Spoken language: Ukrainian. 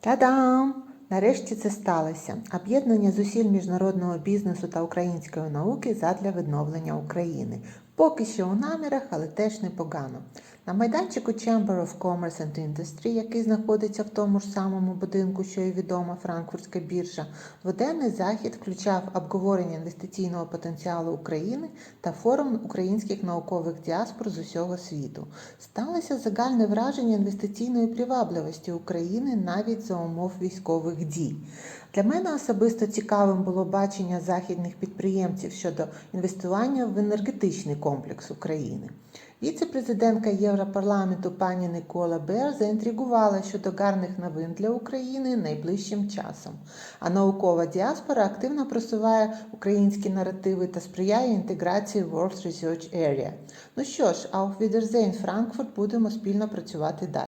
Та-дам! Нарешті це сталося. Об'єднання зусиль міжнародного бізнесу та української науки задля відновлення України. Поки що у намірах, але теж непогано. На майданчику Chamber of Commerce and Industry, який знаходиться в тому ж самому будинку, що і відома Франкфуртська біржа, дводенний захід включав обговорення інвестиційного потенціалу України та форум українських наукових діаспор з усього світу. Сталося загальне враження інвестиційної привабливості України навіть за умов військових дій. Для мене особисто цікавим було бачення західних підприємців щодо інвестування в енергетичний комплекс України. Віце-президентка Європарламенту пані Никола Бер заінтригувала щодо гарних новин для України найближчим часом. А наукова діаспора активно просуває українські наративи та сприяє інтеграції World Research Area. Ну що ж, а у Wiedersehen, Франкфурт, будемо спільно працювати далі.